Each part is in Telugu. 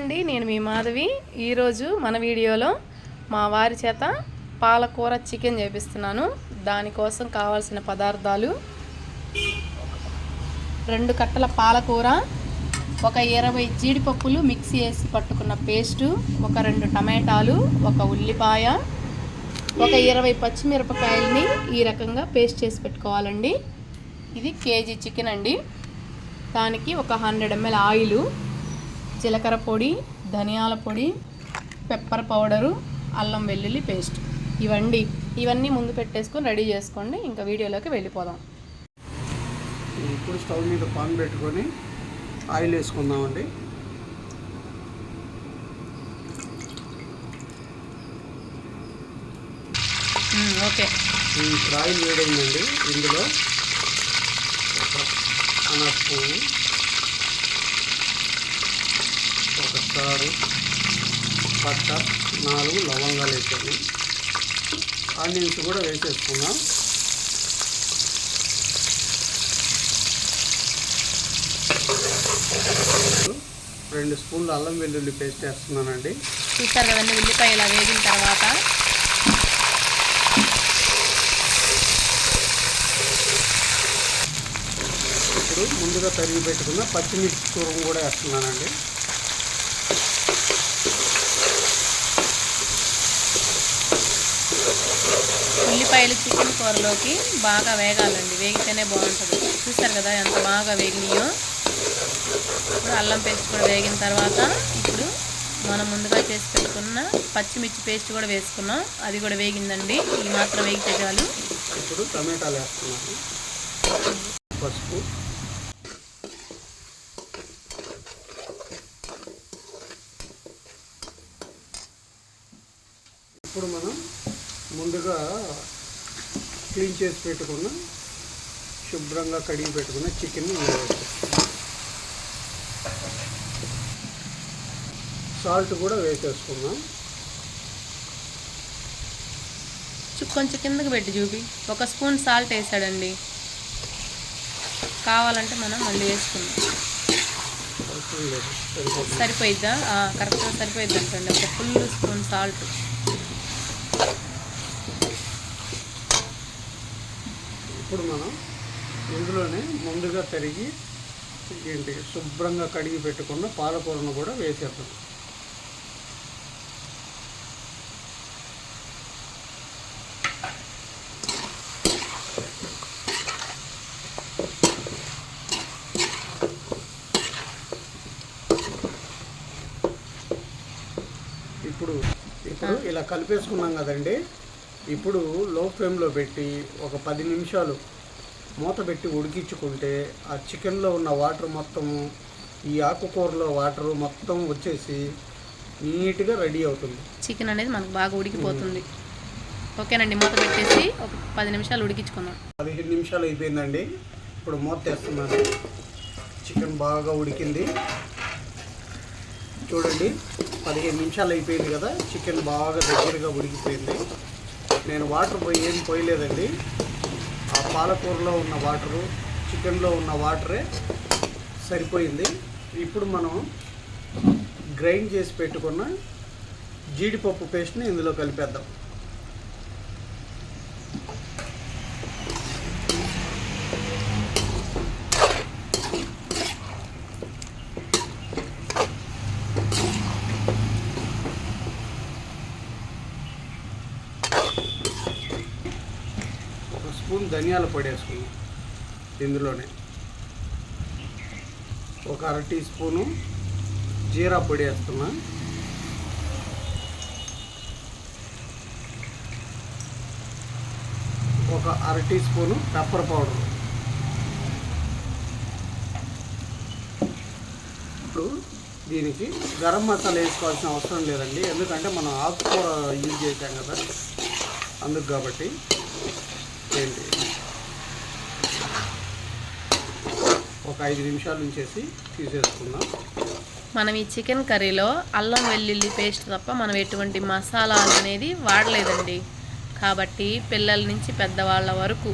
అండి నేను మీ మాధవి. ఈరోజు మన వీడియోలో మా వారి చేత పాలకూర చికెన్ చేపిస్తున్నాను. దానికోసం కావాల్సిన పదార్థాలు రెండు కట్టల పాలకూర ఒక ఇరవై జీడిపప్పులు మిక్సీ వేసి పట్టుకున్న పేస్టు ఒక రెండు టమాటాలు ఒక ఉల్లిపాయ ఒక ఇరవై పచ్చిమిరపకాయలని ఈ రకంగా పేస్ట్ చేసి పెట్టుకోవాలండి. ఇది కేజీ చికెన్ అండి. దానికి ఒక హండ్రెడ్ ఎంఎల్ ఆయిలు జీలకర్ర పొడి ధనియాల పొడి పెప్పర్ పౌడరు అల్లం వెల్లుల్లి పేస్ట్. ఇవండి. ఇవన్నీ ముందు పెట్టేసుకొని రెడీ చేసుకోండి. ఇంకా వీడియోలోకి వెళ్ళిపోదాం. ఇప్పుడు స్టవ్ మీద పాన్ పెట్టుకొని ఆయిల్ వేసుకుందామండి. ఓకే. ఈ ఆయిల్ వేడైందండి ఇందులో ఒక ఒక స్టారు పట్ట నాలుగు లవంగాలు వేసాను. ఆనియన్స్ కూడా వేసేసుకున్నాం. రెండు స్పూన్లు అల్లం వెల్లుల్లి పేస్ట్ వేస్తున్నానండి. చూస్తారు కదండి ఉల్లిపాయ ఇలా వేగిన తర్వాత. ఇప్పుడు ముందుగా తరిగి పెట్టుకున్న పచ్చిమిర్చి కూరం కూడా వేస్తున్నానండి. ఉల్లిపాయలు చికెన్ కూరలోకి బాగా వేగాలండి. వేగితేనే బాగుంటుంది. చూస్తారు కదా ఎంత బాగా వేగినాయో. ఇప్పుడు అల్లం పేస్ట్ కూడా వేగిన తర్వాత ఇప్పుడు మనం ముందుగా చేసి పెట్టుకున్న పచ్చిమిర్చి పేస్ట్ కూడా వేసుకున్నాం. అది కూడా వేగిందండి. ఇది మాత్రం వేగితే చాలు. ఇప్పుడు టమాటాలు వేస్తున్నాను. పసుపు. ఇప్పుడు మనం ముందుగా క్లీన్ చేసి పెట్టుకున్న శుభ్రంగా కడిగి పెట్టుకున్న చికెన్ సాల్ట్ కూడా వేసేసుకున్నాం చు- కొంచెం కిందకి పెట్టి చూపి ఒక స్పూన్ సాల్ట్ వేసాడండి. కావాలంటే మనం మళ్ళీ వేసుకుందాం. సరిపోయిద్దా? కరెక్ట్గా సరిపోయిద్ది అంటండి ఒక ఫుల్ స్పూన్ సాల్ట్ ఇప్పుడు మనం ఇందులోనే ముందుగా తరిగి ఏంటి శుభ్రంగా కడిగి పెట్టుకున్న పాలకూరను కూడా వేసేద్దాం. ఇప్పుడు ఇప్పుడు ఇలా కలిపేసుకున్నాం కదండి. ఇప్పుడు లో ఫ్లేమ్లో పెట్టి ఒక పది నిమిషాలు మూత పెట్టి ఉడికించుకుంటే ఆ చికెన్లో ఉన్న వాటర్ మొత్తము ఈ ఆకుకూరలో వాటర్ మొత్తం వచ్చేసి నీట్గా రెడీ అవుతుంది. చికెన్ అనేది మనకు బాగా ఉడికిపోతుంది. ఓకేనండి మూత పెట్టేసి ఒక పది నిమిషాలు ఉడికించుకుందాం. పదిహేను నిమిషాలు అయిపోయిందండి. ఇప్పుడు మూత తెస్తున్నాను చికెన్ బాగా ఉడికింది. చూడండి పదిహేను నిమిషాలు అయిపోయింది కదా చికెన్ బాగా దగ్గరగా ఉడికిపోయింది. నేను వాటర్ పోయి ఏం పోయలేదండి. ఆ పాలకూరలో ఉన్న వాటరు చికెన్లో ఉన్న వాటరే సరిపోయింది. ఇప్పుడు మనం గ్రైండ్ చేసి పెట్టుకున్న జీడిపప్పు పేస్ట్ని ఇందులో కలిపేద్దాం. ఒక స్పూన్ ధనియాల పొడి వేసుకున్నాం ఇందులోనే. ఒక అర టీ స్పూను జీరా పొడి వేస్తున్నా. ఒక అర టీ స్పూను పెప్పర్ పౌడర్. ఇప్పుడు దీనికి గరం మసాలా వేసుకోవాల్సిన అవసరం లేదండి. ఎందుకంటే మనం ఆకుకూర యూజ్ చేసాం కదా. అందుకు కాబట్టి ఏంటి? ఒక ఐదు నిమిషాలు ఉంచేసి తీసేసుకుందాం. మనం ఈ చికెన్ కర్రీలో అల్లం వెల్లుల్లి పేస్ట్ తప్ప మనం ఎటువంటి మసాలాలు అనేది వాడలేదండి. కాబట్టి పిల్లల నుంచి పెద్దవాళ్ళ వరకు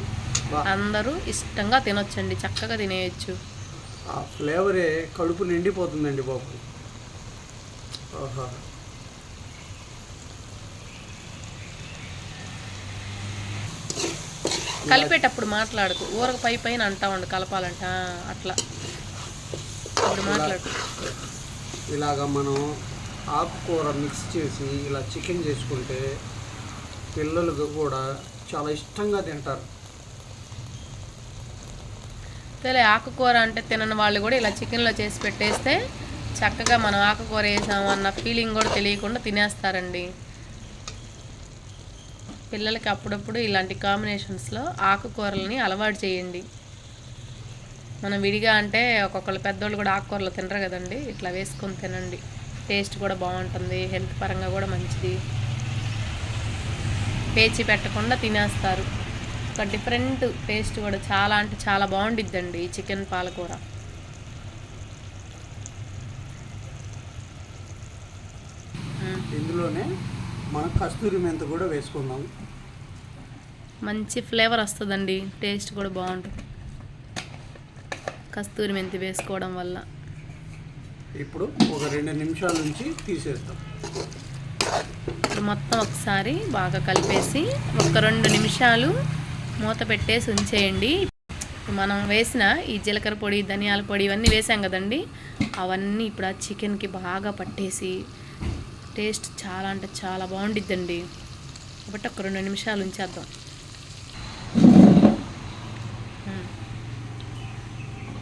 అందరూ ఇష్టంగా తినొచ్చండి చక్కగా తినేయచ్చు. ఆ ఫ్లేవరే కడుపు నిండిపోతుందండి బాబు. ఆహా కలిపేటప్పుడు మాట్లాడుకు ఊరక పై పైన అంటా ఉండు కలపాలంట అట్లా. ఇప్పుడు మాట్లాడు ఇలాగ మనం ఆకుకూర మిక్స్ చేసి ఇలా చికెన్ చేసుకుంటే పిల్లలకు కూడా చాలా ఇష్టంగా తింటారు. సరే ఆకుకూర అంటే తినని వాళ్ళు కూడా ఇలా చికెన్లో చేసి పెట్టేస్తే చక్కగా మనం ఆకుకూర వేసాము అన్న ఫీలింగ్ కూడా తెలియకుండా తినేస్తారండి. పిల్లలకి అప్పుడప్పుడు ఇలాంటి కాంబినేషన్స్లో ఆకుకూరలని అలవాటు చేయండి. మనం విడిగా అంటే ఒక్కొక్కరు పెద్దోళ్ళు కూడా ఆకుకూరలు తినరు కదండి. ఇట్లా వేసుకొని తినండి. టేస్ట్ కూడా బాగుంటుంది. హెల్త్ పరంగా కూడా మంచిది. పేచి పెట్టకుండా తినేస్తారు. ఒక డిఫరెంట్ టేస్ట్ కూడా చాలా అంటే చాలా బాగుండిద్దండి ఈ చికెన్ పాలకూర. ఇందులోనే మనం కస్తూరి మెంత కూడా వేసుకుందాం. మంచి ఫ్లేవర్ వస్తుందండి టేస్ట్ కూడా బాగుంటుంది. కస్తూరి మెంతి వేసుకోవడం వల్ల. ఇప్పుడు ఒక రెండు నిమిషాల నుంచి తీసేస్తాం ఇప్పుడు మొత్తం ఒకసారి బాగా కలిపేసి ఒక రెండు నిమిషాలు మూత పెట్టేసి ఉంచేయండి. మనం వేసిన ఈ జీలకర్ర పొడి ధనియాల పొడి ఇవన్నీ వేసాం కదండి. అవన్నీ ఇప్పుడు ఆ చికెన్కి బాగా పట్టేసి టేస్ట్ చాలా అంటే చాలా బాగుండిద్దండి. కాబట్టి ఒక రెండు నిమిషాలు ఉంచేద్దాం.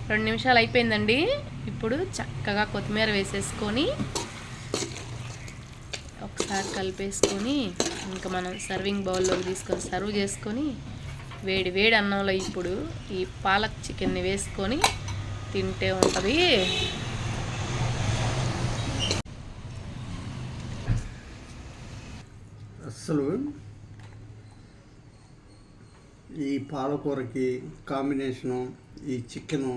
రెండు నిమిషాలు అయిపోయిందండి. ఇప్పుడు చక్కగా కొత్తిమీర వేసేసుకొని ఒకసారి కలిపేసుకొని ఇంకా మనం సర్వింగ్ బౌల్లోకి తీసుకొని సర్వ్ చేసుకొని వేడి వేడి అన్నంలో ఇప్పుడు ఈ పాలక్ చికెన్ని వేసుకొని తింటే ఉంటుంది. అస్సలు. ఈ పాలకూరకి కాంబినేషను ఈ చికెను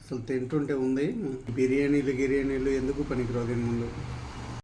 అసలు తింటుంటే ఉంది. బిర్యానీలు గిర్యానీలు ఎందుకు పనికిరాదు ముందు?